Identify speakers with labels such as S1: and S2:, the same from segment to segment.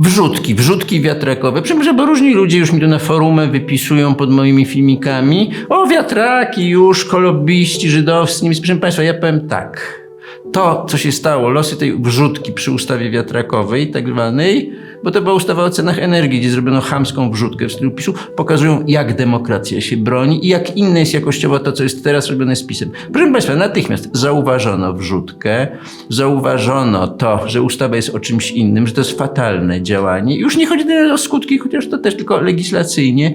S1: Wrzutki, wrzutki wiatrakowe. Przepraszam, bo różni ludzie już mi tu na forumie wypisują pod moimi filmikami. O, wiatraki już, kolobbiści żydowscy. Proszę Państwa, ja powiem tak. To, co się stało, losy tej wrzutki przy ustawie wiatrakowej, tak zwanej, bo to była ustawa o cenach energii, gdzie zrobiono chamską wrzutkę w stylu PiSu, pokazują, jak demokracja się broni i jak inne jest jakościowo to, co jest teraz robione z PiSem. Proszę Państwa, natychmiast zauważono wrzutkę, zauważono to, że ustawa jest o czymś innym, że to jest fatalne działanie. Już nie chodzi tyle o skutki, chociaż to też tylko legislacyjnie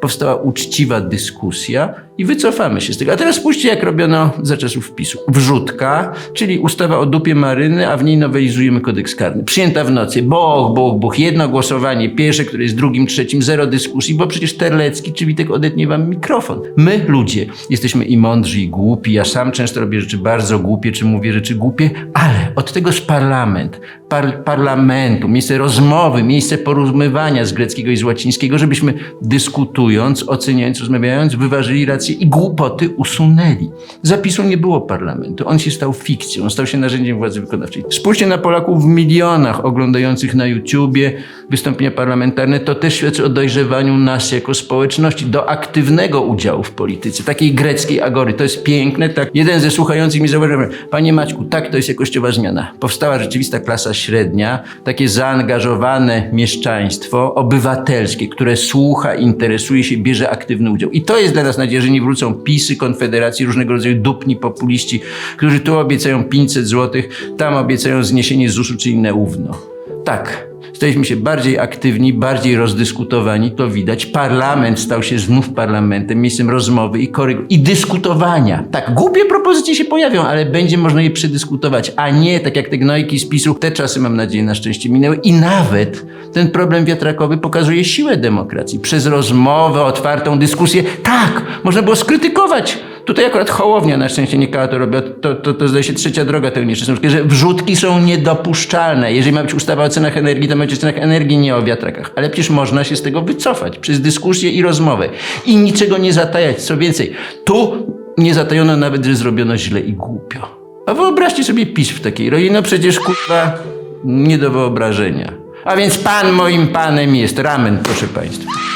S1: powstała uczciwa dyskusja i wycofamy się z tego. A teraz spójrzcie, jak robiono za czasów PiSu. Wrzutka, czyli ustawa o dupie maryny, a w niej nowelizujemy kodeks karny. Przyjęta w nocy. Boch, boch, boch. Jedno głosowanie, pierwsze, które jest drugim, trzecim, zero dyskusji, bo przecież Terlecki czy Witek odetnie wam mikrofon. My, ludzie, jesteśmy i mądrzy, i głupi. Ja sam często robię rzeczy bardzo głupie, czy mówię rzeczy głupie, ale od tego jest parlament. Par parlamentu, miejsce rozmowy, miejsce porozumiewania z greckiego i z łacińskiego, żebyśmy dyskutując, oceniając, rozmawiając, wyważyli rację i głupoty usunęli. Zapisu nie było parlamentu. On się stał fikcją, on stał się narzędziem władzy wykonawczej. Spójrzcie na Polaków w milionach oglądających na YouTubie wystąpienia parlamentarne. To też świadczy o dojrzewaniu nas jako społeczności do aktywnego udziału w polityce, takiej greckiej agory. To jest piękne. Tak. Jeden ze słuchających mi zauważył, panie Maćku, tak to jest jakościowa zmiana. Powstała rzeczywista klasa średnia, takie zaangażowane mieszczaństwo obywatelskie, które słucha, interesuje się, bierze aktywny udział. I to jest dla nas nadzieja, że nie wrócą pisy, konfederacji, różnego rodzaju dupni populiści, którzy tu obiecają 500 zł, tam obiecają zniesienie ZUS-u czy inne ówno. Tak, staliśmy się bardziej aktywni, bardziej rozdyskutowani, to widać. Parlament stał się znów parlamentem, miejscem rozmowy i korygu i dyskutowania. Tak, głupie propozycje się pojawią, ale będzie można je przedyskutować, a nie tak jak te gnojki z PiSu. Te czasy, mam nadzieję, na szczęście minęły i nawet ten problem wiatrakowy pokazuje siłę demokracji. Przez rozmowę, otwartą dyskusję, tak, można było skrytykować Tutaj akurat Hołownia na szczęście nie kała to robi, to, to, to zdaje się trzecia droga nieszczęsną, że wrzutki są niedopuszczalne. Jeżeli ma być ustawa o cenach energii, to ma być o cenach energii, nie o wiatrakach. Ale przecież można się z tego wycofać przez dyskusję i rozmowę. I niczego nie zatajać. Co więcej, tu nie zatajono nawet, że zrobiono źle i głupio. A wyobraźcie sobie PiS w takiej roli, no przecież kurwa nie do wyobrażenia. A więc pan moim panem jest. Ramen, proszę państwa.